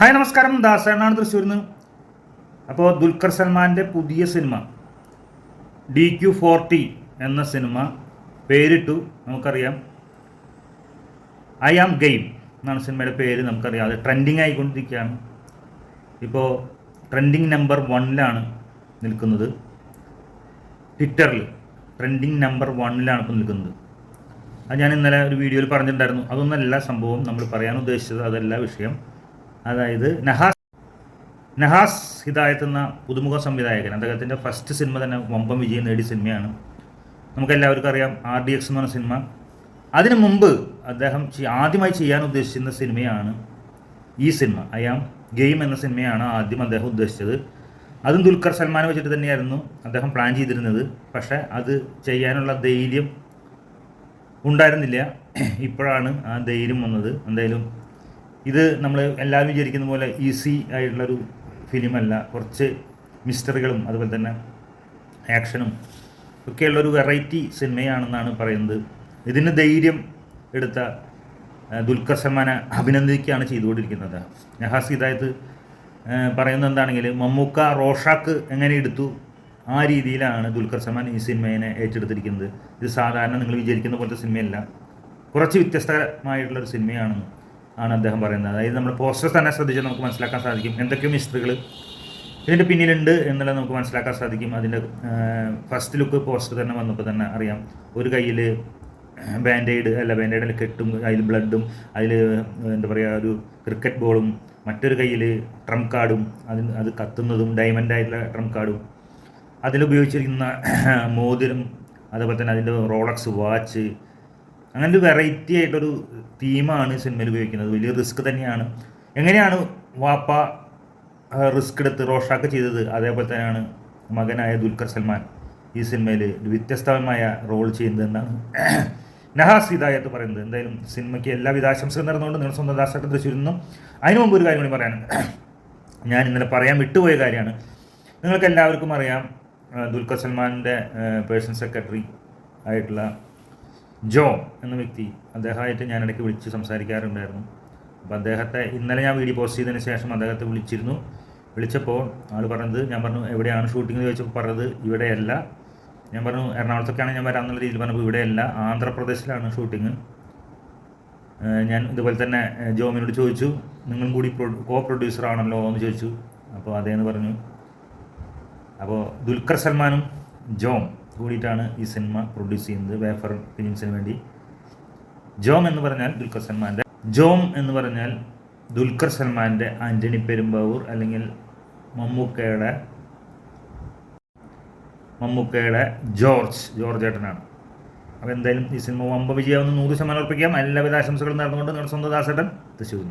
Hi നമസ്കാരം. ദാസനാണ് തൃശ്ശൂരിൽ നിന്ന് അപ്പോൾ ദുൽഖർ സൽമാന്റെ പുതിയ സിനിമ ഡി ക്യു ഫോർട്ടി എന്ന സിനിമ പേരിട്ടു നമുക്കറിയാം. ഐ ആം ഗെയിം എന്നാണ് സിനിമയുടെ പേര് നമുക്കറിയാം. അത് ട്രെൻഡിങ് ആയിക്കൊണ്ടിരിക്കുകയാണ്. ഇപ്പോൾ ട്രെൻഡിങ് നമ്പർ വണ്ണിലാണ് നിൽക്കുന്നത്. ട്വിറ്ററിൽ ട്രെൻഡിങ് നമ്പർ വണ്ണിലാണ് ഇപ്പോൾ നിൽക്കുന്നത്. അത് ഞാൻ ഇന്നലെ ഒരു വീഡിയോയിൽ പറഞ്ഞിട്ടുണ്ടായിരുന്നു. അതൊന്നല്ല സംഭവം. നമ്മൾ പറയാൻ ഉദ്ദേശിച്ചത് അതല്ല വിഷയം. അതായത് നഹാസ് നഹാസ് ഹിദായത്ത് എന്ന പുതുമുഖ സംവിധായകൻ. അദ്ദേഹത്തിന്റെ ഫസ്റ്റ് സിനിമ തന്നെ വമ്പം വിജയം നേടിയ സിനിമയാണ് നമുക്കെല്ലാവർക്കും അറിയാം ആർ ഡി എക്സ് എന്ന് പറഞ്ഞ സിനിമ അതിനു മുമ്പ് അദ്ദേഹം ആദ്യമായി ചെയ്യാൻ ഉദ്ദേശിച്ചിരുന്ന സിനിമയാണ് ഈ സിനിമ ഐ ആം ഗെയിം എന്ന സിനിമയാണ് ആദ്യം അദ്ദേഹം ഉദ്ദേശിച്ചത്. അതും ദുൽഖർ സൽമാനെ വെച്ചിട്ട് തന്നെയായിരുന്നു അദ്ദേഹം പ്ലാൻ ചെയ്തിരുന്നത്. പക്ഷേ അത് ചെയ്യാനുള്ള ധൈര്യം ഉണ്ടായിരുന്നില്ല. ഇപ്പോഴാണ് ആ ധൈര്യം വന്നത്. എന്തായാലും ഇത് നമ്മൾ എല്ലാവരും വിചാരിക്കുന്ന പോലെ ഈസി ആയിട്ടുള്ളൊരു ഫിലിമല്ല. കുറച്ച് മിസ്റ്ററികളും അതുപോലെ തന്നെ ആക്ഷനും ഒക്കെയുള്ളൊരു വെറൈറ്റി സിനിമയാണെന്നാണ് പറയുന്നത്. ഇതിന് ധൈര്യം എടുത്ത ദുൽഖർ സൽമാനെ അഭിനന്ദിക്കുകയാണ് ചെയ്തുകൊണ്ടിരിക്കുന്നത്. നഹാസ് ഹിദായത്ത് പറയുന്നത് എന്താണെങ്കിൽ മമ്മൂക്ക റോഷാക്ക് എങ്ങനെ എടുത്തു? ആ രീതിയിലാണ് ദുൽഖർ സൽമാൻ ഈ സിനിമയെ ഏറ്റെടുത്തിരിക്കുന്നത്. ഇത് സാധാരണ നിങ്ങൾ വിചാരിക്കുന്ന പോലത്തെ സിനിമയല്ല. കുറച്ച് വ്യത്യസ്തമായിട്ടുള്ളൊരു സിനിമയാണ് ആണ് അദ്ദേഹം പറയുന്നത്. അതായത് നമ്മൾ പോസ്റ്റർ തന്നെ ശ്രദ്ധിച്ചാൽ നമുക്ക് മനസ്സിലാക്കാൻ സാധിക്കും എന്തൊക്കെയോ മിസ്റ്ററികൾ ഇതിന്റെ പിന്നിലുണ്ട് എന്നുള്ളത് നമുക്ക് മനസ്സിലാക്കാൻ സാധിക്കും. അതിന്റെ ഫസ്റ്റ് ലുക്ക് പോസ്റ്റർ തന്നെ വന്നപ്പോൾ തന്നെ അറിയാം. ഒരു കയ്യിൽ ബാൻഡേഡ് അല്ല ബാൻഡേഡിൽ കെട്ടും അതിൽ ബ്ലഡും അതിൽ എന്താ പറയുക ഒരു ക്രിക്കറ്റ് ബോളും മറ്റൊരു കയ്യിൽ ട്രം കാർഡും അതിന് അത് കത്തുന്നതും ഡയമണ്ട് ആയിട്ടുള്ള ട്രം കാർഡും അതിലുപയോഗിച്ചിരിക്കുന്ന മോതിരം അതുപോലെ തന്നെ അതിന്റെ റോളക്സ് വാച്ച് അങ്ങനെ ഒരു വെറൈറ്റി ആയിട്ടൊരു തീമാണ് സിനിമയിൽ ഉപയോഗിക്കുന്നത്. വലിയ റിസ്ക് തന്നെയാണ്. എങ്ങനെയാണ് വാപ്പ റിസ്ക് എടുത്ത് റോഷാക്ക് ചെയ്തത്? അതേപോലെ തന്നെയാണ് മകനായ ദുൽഖർ സൽമാൻ ഈ സിനിമയിൽ ഒരു വ്യത്യസ്തമായ റോൾ ചെയ്യുന്നതെന്നാണ് നഹാസ് ഹിദായത്ത് പറയുന്നത്. എന്തായാലും സിനിമയ്ക്ക് എല്ലാ ആശംസകൾ നടന്നുകൊണ്ട് നിങ്ങൾ സ്വന്തം ദാസായിട്ട് തൃശ്ശൂരുന്നു അതിനു മുമ്പ് ഒരു കാര്യം കൂടി പറയാനുണ്ട്. ഞാൻ ഇന്നലെ പറയാൻ വിട്ടുപോയ കാര്യമാണ്. നിങ്ങൾക്ക് എല്ലാവർക്കും അറിയാം ദുൽഖർ സൽമാന്റെ പേഴ്സണൽ സെക്രട്ടറി ആയിട്ടുള്ള ജോ എന്ന വ്യക്തി അദ്ദേഹമായിട്ട് ഞാൻ ഇടയ്ക്ക് വിളിച്ച് സംസാരിക്കാറുണ്ടായിരുന്നു. അപ്പോൾ അദ്ദേഹത്തെ ഇന്നലെ ഞാൻ വീഡിയോ പോസ്റ്റ് ചെയ്തതിന് ശേഷം അദ്ദേഹത്തെ വിളിച്ചിരുന്നു. വിളിച്ചപ്പോൾ ആൾ പറഞ്ഞത് ഞാൻ പറഞ്ഞു എവിടെയാണ് ഷൂട്ടിംഗ്? എന്ന് ചോദിച്ചപ്പോൾ പറഞ്ഞത് ഇവിടെയല്ല. ഞാൻ പറഞ്ഞു എറണാകുളത്തൊക്കെയാണ് ഞാൻ വരാം എന്നുള്ള രീതിയിൽ പറഞ്ഞപ്പോൾ ഇവിടെയല്ല ആന്ധ്രാപ്രദേശിലാണ് ഷൂട്ടിങ് ഞാൻ ഇതുപോലെ തന്നെ ജോമിനോട് ചോദിച്ചു നിങ്ങളും കൂടി കോ പ്രൊഡ്യൂസർ ആണല്ലോ? എന്ന് ചോദിച്ചു. അപ്പോൾ അതേന്ന് പറഞ്ഞു. അപ്പോൾ ദുൽഖർ സൽമാനും ജോം കൂടിയിട്ടാണ് ഈ സിനിമ പ്രൊഡ്യൂസ് ചെയ്യുന്നത്. വേഫർ ഫിലിംസിന് വേണ്ടി. ജോം എന്ന് പറഞ്ഞാൽ ദുൽഖർ സൽമാന്റെ ജോം എന്ന് പറഞ്ഞാൽ ദുൽഖർ സൽമാന്റെ ആന്റണി പെരുമ്പാവൂർ അല്ലെങ്കിൽ മമ്മൂക്കയുടെ മമ്മൂക്കയുടെ ജോർജ് ജോർജ് ഏട്ടനാണ്. അപ്പോൾ എന്തായാലും ഈ സിനിമ വമ്പ വിജയമെന്ന് നൂറ് ശതമാനം ഉറപ്പിക്കാം. എല്ലാവിധ ആശംസകളും നടന്നുകൊണ്ട് നിങ്ങളുടെ സ്വന്തം ദാസേട്ടൻ തൃശ്ശൂരിൽ